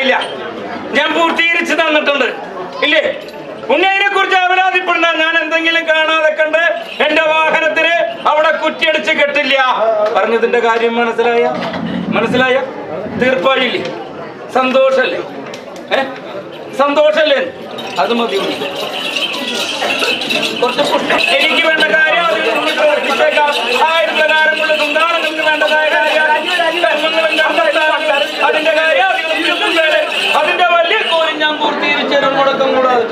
മനസ്സിലായില്ല ഞാൻ പൂർത്തീകരിച്ച് തന്നിട്ടുണ്ട്. ഇല്ലേ? അതിനെ കുറിച്ച് അപരാധിപ്പെടണ്ട ഞാൻ എന്തെങ്കിലും കാണാതെ കണ്ട് എന്റെ വാഹനത്തിന് അവിടെ കുറ്റിയടിച്ച് കെട്ടില്ല. പറഞ്ഞതിന്റെ കാര്യം മനസ്സിലായ? മനസ്സിലായ? തീർപ്പായില്ലേ? സന്തോഷല്ലേ? ഏ? സന്തോഷല്ലേ? അത് മതി. കുറച്ച് എനിക്ക് വേണ്ട കാര്യം അതിൽ നിന്ന് പ്രവർത്തിച്ചേക്കാം ആയിരം പ്രകാരമുള്ള സുന്ദാനങ്ങൾക്ക് വേണ്ടതായ കാര്യം ധർമ്മങ്ങളും കണ്ടെത്താറുണ്ട്. അതിന്റെ കാര്യം അതിൽ വേറെ അതിന്റെ വലിയ ഞാൻ പൂർത്തീകരിച്ചതിനും മുടക്കം കൂടാതെ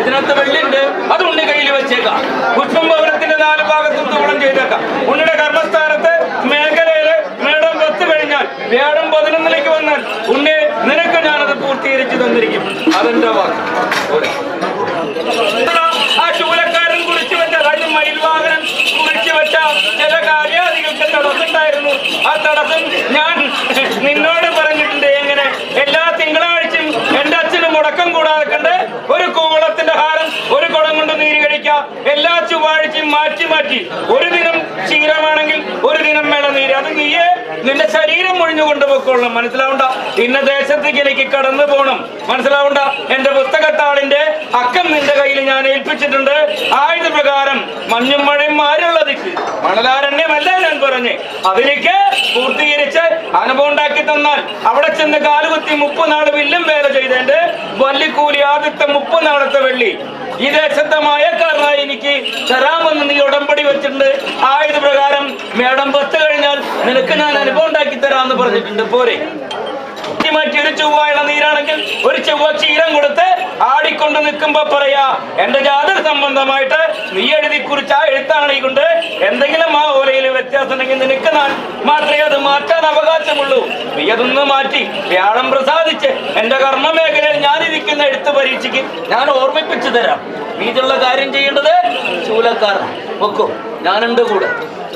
ഇതിനകത്ത് വെള്ളിണ്ട് അത് കയ്യിൽ വെച്ചേക്കാം. പുഷ്പം ഭവനത്തിന്റെ നാല് ഭാഗത്തും തോളം ചെയ്തേക്കാം. ഉണ്ണിയുടെ കർമ്മസ്ഥാനത്ത് മേഖലയിൽ മേടം പത്ത് കഴിഞ്ഞാൽ വ്യാഴം പതിനൊന്നിലേക്ക് വന്നാൽ ഉണ്ണി നിനക്ക് ഞാനത് പൂർത്തീകരിച്ചു തന്നിരിക്കും. അതെന്റെ വാക്ക് പോരെ. ആ ശൂലക്കാരൻ കുറിച്ചു വെച്ച അതായത് മയിൽവാഹനൻ കുറിച്ചു വെച്ച ചില കാര്യാദികൾക്ക് തടസ്സമുണ്ടായിരുന്നു ആ തടസ്സം ഞാൻ നിന്നോട് പറഞ്ഞിട്ടുണ്ട് എങ്ങനെ എല്ലാ തിങ്കളാഴ്ചയും എന്റെ അച്ഛന് മുടക്കം കൂടാതെ കണ്ട് ഒരു കൂവളത്തിന്റെ ഹാരം ഒരു കുടം കൊണ്ട് നീര് കഴിക്കാം എല്ലാ ചൊവ്വാഴ്ചയും മാറ്റി മാറ്റി ഒരു നീര് അത് നീയെ നിന്റെ ശരീരം മുഴിഞ്ഞു കൊണ്ടുപോയിക്കൊള്ളണം മനസ്സിലാവണ്ട? ഇന്ന ദേശത്തേക്ക് എനിക്ക് കടന്നു പോകണം മനസ്സിലാവണ്ട? എന്റെ പുസ്തകത്താളിന്റെ അക്കം നിന്റെ കയ്യിൽ ഞാൻ ഏൽപ്പിച്ചിട്ടുണ്ട്. ആയുധ പ്രകാരം മഞ്ഞും മഴയും മാറുള്ള മണലാരണ്യമല്ല ഞാൻ പറഞ്ഞ്? അതിലേക്ക് പൂർത്തീകരിച്ച് അനുഭവം ഉണ്ടാക്കി തന്നാൽ അവിടെ ചെന്ന് കാലുകുത്തി മുപ്പനാൾ വില്ലും വേല ചെയ്തേന്റെ വല്ലിക്കൂലി ആദ്യത്തെ മുപ്പനാളത്തെ വെള്ളി. ഈ ദേശത്തെ മായക്കാരനായി എനിക്ക് തരാമെന്ന് നീ ഉടമ്പടി വെച്ചിട്ടുണ്ട്. ആയുധ പ്രകാരം മേടം പത്ത് കഴിഞ്ഞാൽ നിനക്ക് ഞാൻ അനുഭവം ഉണ്ടാക്കി തരാമെന്ന് പറഞ്ഞിട്ടുണ്ട്. പോരെ. മാറ്റി ഒരു ചൊവ്വായുള്ള നീരാണെങ്കിൽ ഒരു ചൊവ്വ ക്ഷീരം കൊടുത്ത് ആടിക്കൊണ്ട് നിൽക്കുമ്പോ പറയാ എന്റെ ജാതക സംബന്ധമായിട്ട് നീ എഴുതി കുറിച്ച് ആ എഴുത്താണെങ്കിൽ എന്തെങ്കിലും ആ ഓലയിൽ വ്യത്യാസം ഉണ്ടെങ്കിൽ നിനക്ക് മാത്രമേ അത് മാറ്റാൻ അവകാശമുള്ളൂ. നീ അതൊന്ന് മാറ്റി വ്യാഴം പ്രസാദിച്ച് എന്റെ കർമ്മ മേഖലയിൽ ഞാൻ ഇരിക്കുന്ന എഴുത്ത് പരീക്ഷയ്ക്ക് ഞാൻ ഓർമ്മിപ്പിച്ചു തരാം. നീതിയുള്ള കാര്യം ചെയ്യേണ്ടത് ചൂലക്കാരൻ വെക്കോ ഞാനുണ്ട് കൂടെ.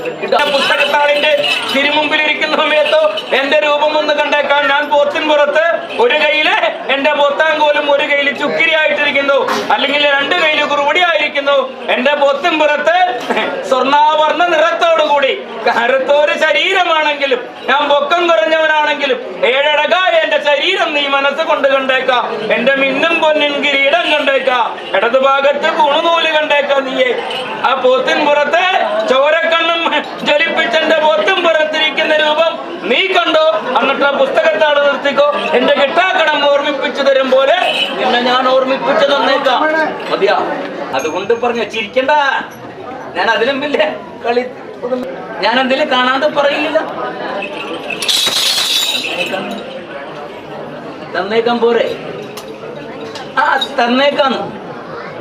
പുസ്തകത്താളിന്റെ തിരുമുമ്പിൽ ഇരിക്കുന്ന സമയത്തോ എന്റെ രൂപം ഒന്ന് കണ്ടേക്കാൻ ഞാൻ പോത്തിൻ പുറത്ത് ഒരു കയ്യിൽ എന്റെ പൊത്താങ്കോലും ഒരു കയ്യിൽ ചുക്കിരി ആയിട്ടിരിക്കുന്നു. അല്ലെങ്കിൽ രണ്ട് കയ്യിൽ കുറുപടി ആയിരിക്കുന്നു. എന്റെ പൊത്തിൻ പുറത്ത് സ്വർണാവർണ നിറത്തോടുകൂടി കരുത്തോര് ശരീരമാണെങ്കിലും ഞാൻ പൊക്കം കുറഞ്ഞവനാണെങ്കിലും ഏഴഴകായ എന്റെ ശരീരം നീ മനസ്സ് കൊണ്ട് കണ്ടേക്ക. എന്റെ മിന്നും പൊന്നിൻ കിരീടം കണ്ടേക്ക. ഇടതുഭാഗത്ത് കുണുനൂൽ കണ്ടേക്ക നീയെ. ആ പോത്തിൻ പുറത്ത് ചോരക്കണ്ണും ജ്വലിപ്പിച്ച എന്റെ പോത്തും പുറത്തിരിക്കുന്ന രൂപം നീ കണ്ടോ എന്നിട്ട് ആ നിർത്തിക്കോ എന്റെ കിട്ടാക്കടം ഓർമ്മിപ്പിച്ചു തരും പോലെ എന്നെ ഞാൻ ഓർമ്മിപ്പിച്ചു തന്നേക്കാം. മതിയാ. അതുകൊണ്ട് പറഞ്ഞു ചിരിക്കണ്ട. ഞാൻ അതിലും വലിയ കളി ഞാൻ എന്തിലും കാണാതെ പറയില്ല. തന്നേക്കാം. പോരെ. ആ തന്നേക്കാന്ന്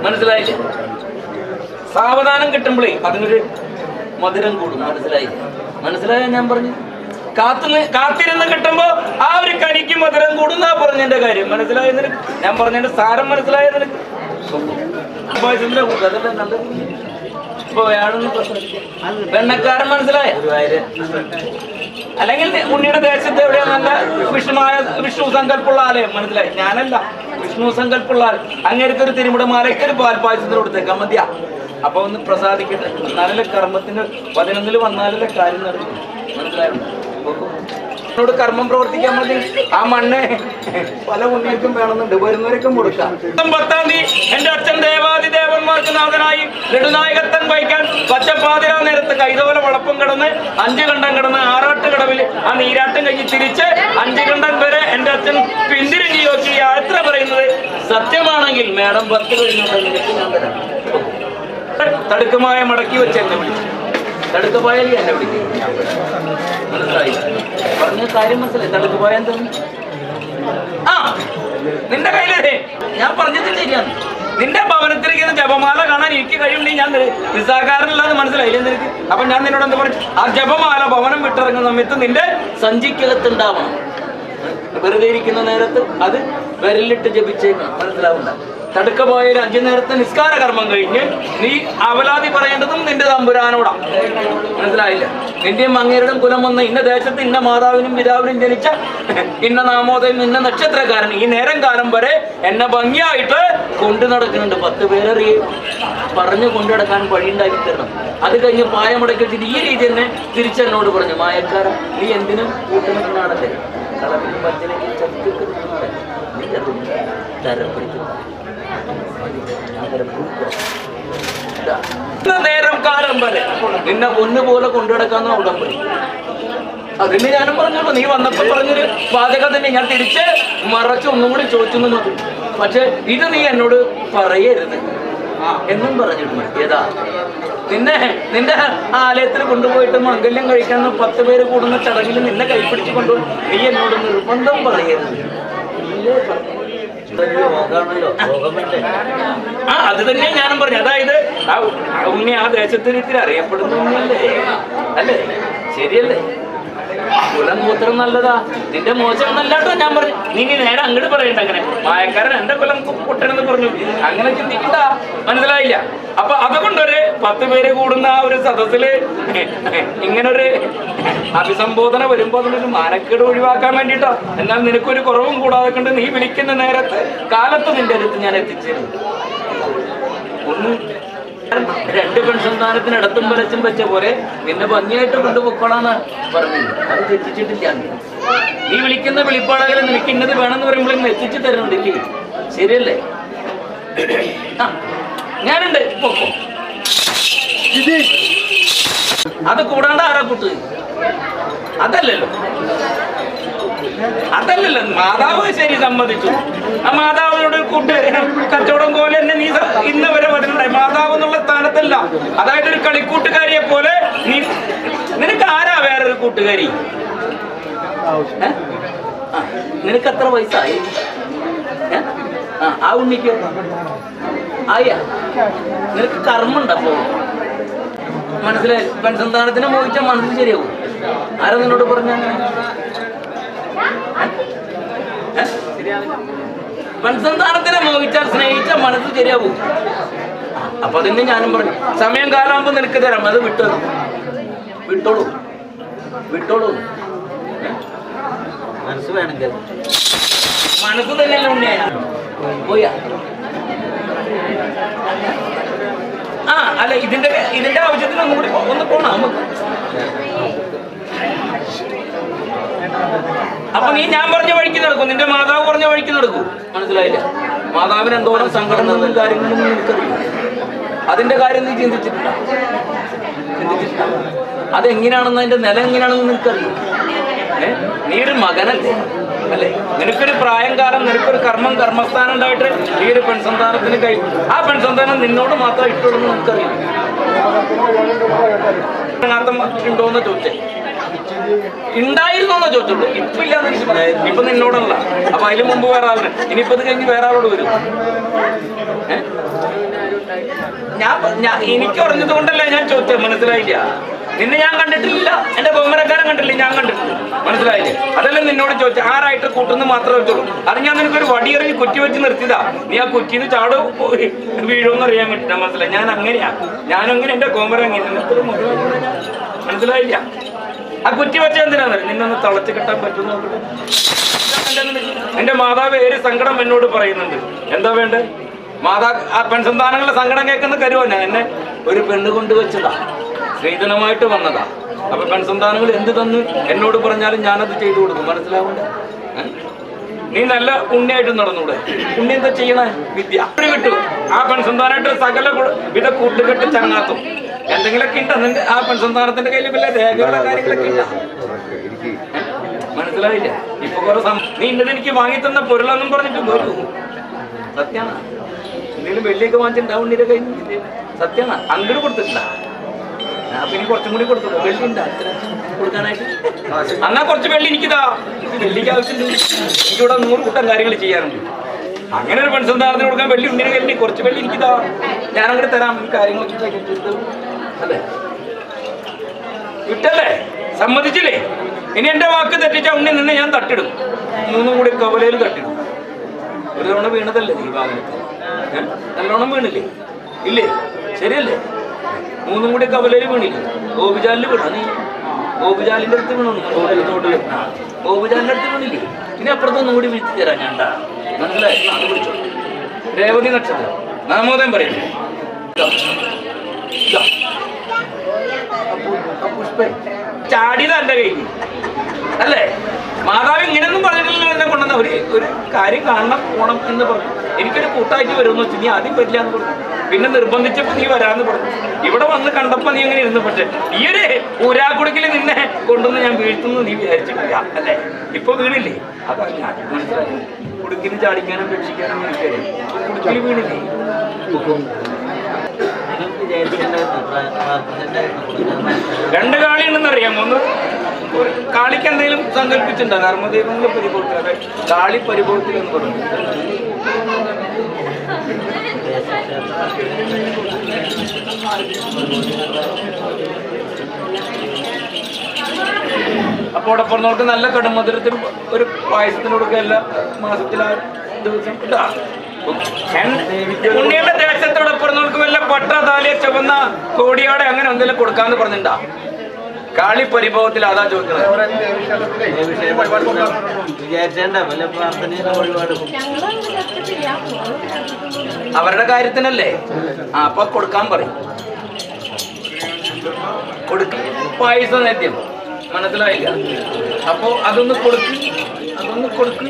മനസ്സിലായില്ലേ? സാവധാനം കിട്ടുമ്പോഴേ അതിനൊരു മധുരം കൂടും. മനസ്സിലായി മനസ്സിലായ ഞാൻ പറഞ്ഞു കാത്തുനിന്ന് കാത്തിരുന്ന് കിട്ടുമ്പോ ആ ഒരു കനിക്ക് മധുരം കൂടുന്നാ പറഞ്ഞതിന്റെ കാര്യം. മനസ്സിലായ? ഞാൻ പറഞ്ഞതിന്റെ സാരം മനസ്സിലായ നിനക്ക് ഉപായചന്ദ്ര കൂട്ട്, അതല്ലേ നല്ലത്. ഇപ്പൊ വേണമെന്ന് വെണ്ണക്കാരൻ മനസ്സിലായ? അല്ലെങ്കിൽ ഉണ്ണിയുടെ ദേശത്ത് എവിടെയാ നല്ല വിഷ്ണുമായ വിഷ്ണു സങ്കല്പുള്ള ആലയം? മനസ്സിലായി? ഞാനല്ല. വിഷ്ണു സങ്കല്പുള്ള ആലയം അങ്ങനത്തെ ഒരു തിരുമുട മാലയ്ക്ക് ഒരു പാൽപ്പായസത്തിന് കൊടുത്തേക്കാം മതിയാ. അപ്പൊ ഒന്ന് പ്രസാദിക്കട്ടെ. എന്നാലല്ലേ കർമ്മത്തിന് പതിനൊന്നിൽ വന്നാലല്ലേ കാര്യം നടക്കും. മനസ്സിലായോ? എന്നോട് കർമ്മം പ്രവർത്തിക്കാൻ മതി ആ മണ്ണ് പല ഉണ്ണിയർക്കും വേണമെന്നുണ്ട്. വരുന്നവരൊക്കെ കൊടുക്കാം പത്താം തീയതി എന്റെ അച്ഛൻ ദേവാദി ദേവന്മാർക്ക് നാഥനായി നെടുനായകത്തൻ വഹിക്കാൻ പച്ചപ്പാതിര നേരത്ത് കൈതോല വളപ്പം കിടന്ന് അഞ്ചു കണ്ടം കിടന്ന് ആറാട്ട് കടവിൽ ആ നീരാട്ടം കഴിഞ്ഞ് തിരിച്ച് അഞ്ചു കണ്ടം വരെ എന്റെ അച്ഛൻ പിന്തിരിഞ്ഞ് നോക്കി യാത്ര പറയുന്നത് സത്യമാണെങ്കിൽ മേഡം പത്ത് കഴിഞ്ഞുണ്ടെങ്കിൽ ഞാൻ തടുക്കമായ മടക്കി വെച്ച് എന്നെ വിളിച്ചു. തടുക്കപ്പായാലും എന്നെ വിളിക്കും. മനസ്സിലായി? ആ നിന്റെ കയ്യിലേ ഞാൻ പറഞ്ഞത് ശരിയാണ്. നിന്റെ ഭവനത്തിലേക്ക് ജപമാല കാണാൻ എനിക്ക് കഴിയുണ്ടെങ്കിൽ ഞാൻ നിസ്സാകാരനല്ലാതെ മനസ്സിലായില്ലേ നിനക്ക്? അപ്പൊ ഞാൻ നിന്നോട് എന്താ പറയും ആ ജപമാല ഭവനം വിട്ടിറങ്ങുന്ന സമയത്ത് നിന്റെ സഞ്ചിക്കകത്തുണ്ടാവണം വെറുതെ ഇരിക്കുന്ന നേരത്ത് അത് വിരലിട്ട് ജപിച്ചേക്കണം മനസ്സിലാവുന്ന തടുക്കമായ പോയ ഒരു അഞ്ചു നേരത്തെ നിസ്കാര കർമ്മം കഴിഞ്ഞ് നീ അവലാതി പറയേണ്ടതും നിന്റെ തമ്പുരാനോടാണ് മനസ്സിലായില്ല? നിന്റെയും അങ്ങേരുടെയും കുലം വന്ന ഇന്ന ദേശത്ത് ഇന്ന മാതാവിനും പിതാവിനും ജനിച്ച ഇന്ന നാമോദയം ഇന്ന നക്ഷത്രക്കാരൻ ഈ നേരം കാലം വരെ എന്നെ ഭംഗിയായിട്ട് കൊണ്ടു നടക്കുന്നുണ്ട്. പത്ത് പേരറി പറഞ്ഞു കൊണ്ടു നടക്കാൻ വഴിയുണ്ടാക്കി തരണം. അത് കഴിഞ്ഞ് വെച്ചിട്ട് ഈ രീതി തന്നെ തിരിച്ചെന്നോട് പറഞ്ഞു മായക്കാരൻ നീ എന്തിനും കൂട്ടുനിന്നാണല്ലേ കളവിനും തരം പിടിക്കുന്നു ഇന്ന നേരം കാലം വരെ നിന്നെ പൊന്നു പോലെ കൊണ്ടുനടക്കാന്ന ഉടമ്പടി അതിന് ഞാനും പറഞ്ഞോളൂ നീ വന്നപ്പോ പറഞ്ഞൊരു വാചകം തന്നെ ഞാൻ തിരിച്ച് മറച്ച് ഒന്നും കൂടി ചോദിച്ചു മതി. പക്ഷെ ഇത് നീ എന്നോട് പറയരുത്. എന്നും പറഞ്ഞിട്ടുണ്ട് ഏതാ? നിന്നെ നിന്റെ ആലയത്തിൽ കൊണ്ടുപോയിട്ട് മംഗല്യം കഴിക്കാൻ പത്ത് പേര് കൂടുന്ന ചടങ്ങിൽ നിന്നെ കൈപ്പിടിച്ച് കൊണ്ടുപോയി നീ എന്നോട് നിർബന്ധം പറയരുത്. ആ അത് തന്നെ ഞാനും പറഞ്ഞു അതായത് ആ ഉണ്ണി ആ ദേശത്തിന് ഇത്തിരി അറിയപ്പെടുന്ന ഉണ്ണിയല്ലേ? അല്ലേ? ശരിയല്ലേ? കുലം മൂത്രം നല്ലതാ. നിന്റെ മോശം നല്ലാട്ടോ ഞാൻ പറഞ്ഞു. നീ നേരെ അങ്ങോട്ട് പറയണ്ട അങ്ങനെ. മായക്കാരൻ എന്റെ കുലം പൊട്ടണെന്ന് പറഞ്ഞു. അങ്ങനെ ചിന്തിക്കണ്ട. മനസ്സിലായില്ല? അപ്പൊ അതുകൊണ്ടൊരു പത്ത് പേര് കൂടുന്ന ആ ഒരു സദസ്സിൽ ഇങ്ങനൊരു അഭിസംബോധന വരുമ്പോ അതിനൊരു മാനക്കേട് ഒഴിവാക്കാൻ വേണ്ടിട്ടോ എന്നാൽ നിനക്കൊരു കുറവും കൂടാതെ കണ്ട് നീ വിളിക്കുന്ന നേരത്ത് കാലത്ത് നിന്റെ അടുത്ത് ഞാൻ എത്തിച്ചേരും. ഒന്ന് രണ്ട് പെൺസന്താനത്തിന് ഇടത്തും വരച്ചും വെച്ച പോലെ നിന്നെ ഭംഗിയായിട്ട് കൊണ്ടുപോക്കോളാന്ന് പറഞ്ഞു അത് എത്തിച്ചിട്ടില്ല നീ. വിളിക്കുന്ന വെളിപ്പാടകലെ നിനക്ക് ഇന്നത് വേണമെന്ന് പറയുമ്പോൾ ഇന്ന് എത്തിച്ചു തരുന്നുണ്ടില്ലേ ശരിയല്ലേ? ആ, ഞാനുണ്ട്. പൊക്കോ അത് കൂടാണ്ട് ആരാ കൂട്ട് അതല്ലല്ലോ. അതല്ലല്ലോ. മാതാവ് ശരി സമ്മതിച്ചു. ആ മാതാവിനോട് കൂട്ട് കച്ചവടം പോലെ തന്നെ നീ ഇന്ന് വരെ വരുന്നുണ്ടായി മാതാവ് എന്നുള്ള സ്ഥാനത്തല്ല. അതായത് ഒരു കളിക്കൂട്ടുകാരിയെ പോലെ നീ നിനക്ക് ആരാ വേറൊരു കൂട്ടുകാരി? നിനക്ക് എത്ര വയസ്സായി? ആ, ഉണ്ണിക്ക് ആയ. നിനക്ക് കർമ്മുണ്ടപ്പോ മനസ്സിലായി പെൺസന്താനത്തിനെ മോഹിച്ച മനസ്സിൽ ശരിയാവും. ആരാ നിന്നോട് പറഞ്ഞ പെൺസന്താനത്തിനെ മോഹിച്ചാൽ സ്നേഹിച്ച മനസ്സ് ശരിയാവും. അപ്പൊ അതിന് ഞാനും പറഞ്ഞു സമയം കാലാകുമ്പോ നിനക്ക് തരാം അത് വിട്ടു വിട്ടോളൂ. വിട്ടോളൂ? മനസ്സ് വേണമെങ്കിൽ മനസ്സ് തന്നെയല്ല ഉണ്ണിയായ പോയാ ആ അല്ല ഇതിന്റെ ഇതിന്റെ ആവശ്യത്തിന് ഒന്നും കൂടി ഒന്ന് പോണം നമുക്ക്. അപ്പൊ നീ ഞാൻ പറഞ്ഞ വഴിക്ക് നടക്കും. നിന്റെ മാതാവ് പറഞ്ഞ വഴിക്ക് നടക്കും. മനസ്സിലായില്ല? മാതാവിന് എന്തോരം സംഘടനകളും കാര്യങ്ങളും നിനക്കറിയും? അതിന്റെ കാര്യം നീ ചിന്തിച്ചിട്ടില്ല. ചിന്തിച്ചിട്ടില്ല. അതെങ്ങനെയാണെന്ന് അതിന്റെ നില എങ്ങനെയാണെന്ന് നിനക്കറിയും? നീ ഒരു മകനല്ലേ. അല്ലേ? നിനക്കൊരു പ്രായം കാലം നിനക്കൊരു കർമ്മം കർമ്മസ്ഥാനം ഉണ്ടായിട്ട് ഈ ഒരു പെൺസന്താനത്തിന് കഴിയും ആ പെൺസന്താനം നിന്നോട് മാത്രം ഇട്ടുള്ളൂ നിനക്കറിയാം ഉണ്ടോന്ന് ചോദിച്ചേ. ഉണ്ടായിരുന്നോന്ന് ചോദിച്ചുള്ളൂ ഇപ്പൊ ഇല്ലാന്ന് എനിക്ക്. ഇപ്പൊ നിന്നോടല്ല. അപ്പൊ അതിന് മുമ്പ് വേറെ ആളുണ്ട്. ഇനിയിപ്പോ ഇത് കഴിഞ്ഞ് വേറെ ആളോട് വരും. ഞാൻ എനിക്ക് ഉറഞ്ഞത് ഞാൻ ചോദിച്ചത്. മനസ്സിലായില്ല. നിന്നെ ഞാൻ കണ്ടിട്ടില്ല. എന്റെ ബഹുമാനക്കാരൻ കണ്ടില്ല ഞാൻ കണ്ടിട്ടില്ല. മനസ്സിലായില്ലേ? അതല്ല നിന്നോട് ചോദിച്ചു? ആരായിട്ട് കൂട്ടുന്നു മാത്രമേ വെച്ചുള്ളൂ അത് ഞാൻ നിനക്കൊരു വടിയെറിഞ്ഞ് കുറ്റി വെച്ച് നിർത്തിയതാ. നീ ആ കുറ്റിന്ന് ചാടോ വീഴുമെന്ന് അറിയാൻ വേണ്ടിട്ടാ. മനസ്സിലായി? ഞാൻ അങ്ങനെയാ. ഞാൻ അങ്ങനെ എന്റെ കോമര നിനക്കൊരു മനസ്സിലായില്ല. ആ കുറ്റി വെച്ച എന്തിനാന്ന് നിന്നൊന്ന് തളച്ച് കെട്ടാൻ പറ്റുന്നു എന്റെ മാതാവ് ഏറെ സങ്കടം എന്നോട് പറയുന്നുണ്ട്. എന്താ വേണ്ടത് മാതാ ആ പെൺസന്താനങ്ങളുടെ സങ്കടം കേൾക്കുന്ന കരുവന്നെ എന്നെ ഒരു പെണ്ണ് കൊണ്ടുവച്ചതാ സ്ത്രീധനമായിട്ട് വന്നതാ. അപ്പൊ പെൺസന്താനങ്ങൾ എന്ത് തന്ന്? എന്നോട് പറഞ്ഞാലും ഞാനത് ചെയ്തു കൊടുക്കും. മനസ്സിലാവണ്ട? നീ നല്ല ഉണ്ണിയായിട്ട് നടന്നൂടെ. ഉണ്ണി എന്താ ചെയ്യണേ? വിദ്യ. കിട്ടും. ആ പെൺസന്താനായിട്ട് സകല വിധ കൂട്ടുകെട്ട് ചങ്ങാത്തും. എന്തെങ്കിലുമൊക്കെ ഉണ്ടോ നിന്റെ ആ പെൺസന്താനത്തിന്റെ കയ്യിൽ വല്ല രേഖകളോ കാര്യങ്ങളൊക്കെ ഇല്ല മനസ്സിലായില്ല? ഇപ്പൊ കുറെ നീ ഇന്നത് എനിക്ക് വാങ്ങി തന്ന പൊരുളെന്നും പറഞ്ഞിട്ട് പോരു. സത്യാണ്. എന്തെങ്കിലും വെള്ളിയൊക്കെ വാങ്ങിച്ചിട്ടുണ്ടാവും നിന്റെ കയ്യിൽ. സത്യാണ്. അങ്ങോട്ട് കൊടുത്തിട്ടില്ല. ഇനി കുറച്ചും വെള്ളി എനിക്കിതാ. എനിക്ക് വെള്ളിക്ക് ആവശ്യമുണ്ട്. എനിക്കിവിടെ നൂറ് കൂട്ടം കാര്യങ്ങൾ ചെയ്യാറുണ്ട് അങ്ങനെ ഒരു പെൺസന്താനത്തിന് കൊടുക്കാൻ വെള്ളി ഉണ്ടിന് വെള്ളി കുറച്ച് വെള്ളി എനിക്കിതാ. അങ്ങനെ തരാം ഈ കാര്യങ്ങളൊക്കെ അല്ലേ? വിട്ടല്ലേ? സമ്മതിച്ചില്ലേ? ഇനി എന്റെ വാക്ക് തെറ്റിച്ച ഉണ്ണി നിന്നെ ഞാൻ തട്ടിടും. മൂന്നും കൂടി കവലയിൽ തട്ടിടും. ഒരു തവണ വീണതല്ലേ ദീപാവലി നല്ലോണം വീണില്ലേ? ഇല്ലേ? ശരിയല്ലേ? മൂന്നും കൂടി കവലയിൽ വീണി. ഗോപിജാലിൽ വീണു. ഗോപിജാലിന്റെ അടുത്ത് വീണു. തോട്ടിൽ ഗോപിജാലിന്റെ അടുത്ത് വീണില്ലേ? ഇനി അപ്പുറത്തൊന്നും കൂടി വിളിച്ചു തരാം ഞാൻ. മനസ്സിലായി? അത് വിളിച്ചോ. രേവതി നക്ഷത്രം. നാമോദയം പറയും. ചാടിയത് എന്റെ കയ്യിൽ. അല്ലേ? മാതാവ് ഇങ്ങനെയൊന്നും പറഞ്ഞിട്ടില്ല എന്നെ കൊണ്ടുവന്ന. ഒരു ഒരു കാര്യം കാണണം പോണം എന്ന് പറഞ്ഞു. എനിക്കൊരു കൂട്ടായിട്ട് വരുമെന്ന് വെച്ച്. നീ ആദ്യം പറ്റില്ല എന്ന് പറഞ്ഞു. പിന്നെ നിർബന്ധിച്ചപ്പോ നീ വരാന്ന് പറഞ്ഞു. ഇവിടെ വന്ന് കണ്ടപ്പോ നീ അങ്ങനെ ഇരുന്നു. പക്ഷെ ഈ ഒരു ഊരാക്കുടുക്കിൽ നിന്നെ കൊണ്ടുവന്ന് ഞാൻ വീഴ്ത്തുന്നു നീ വിചാരിച്ചിട്ടില്ല അല്ലെ? ഇപ്പൊ വീണില്ലേ? അതാ ഞാൻ കുടുക്കിന് ചാടിക്കാനും രക്ഷിക്കാനും കുടുക്കിൽ വീണില്ലേ? രണ്ട് കാളി അറിയാമോ ഒന്ന് കാളിക്ക് എന്തെങ്കിലും സങ്കല്പിച്ചിട്ടുണ്ടോ? നർമ്മദൈവങ്ങളുടെ പരിഭവത്തിൽ കാളി പരിഭവത്തിൽ എന്ന് പറഞ്ഞു. അപ്പോൾ നമുക്ക് നല്ല കടുമധുരത്തിൽ ഒരു പായസത്തിന് കൊടുക്കുക എല്ലാ മാസത്തിൽ ആ ദിവസം ഇട്ടാ ഉണ്ണിയുടെ ദേശത്തോടെ നമുക്ക് വല്ല പട്ട താലിയ ചുവന്ന കോടിയോടെ അങ്ങനെ എന്തെങ്കിലും കൊടുക്കാന്ന് പറഞ്ഞിട്ടുണ്ടാ? കാളി പരിഭവത്തിൽ അതാ ചോദിക്കുന്നത് അവരുടെ കാര്യത്തിനല്ലേ? ആ അപ്പൊ കൊടുക്കാൻ പറയും. കൊടുക്ക. പായസ നേദ്യം മനസ്സിലായില്ല? അപ്പോ അതൊന്ന് കൊടുക്ക്. അതൊന്ന് കൊടുക്ക്.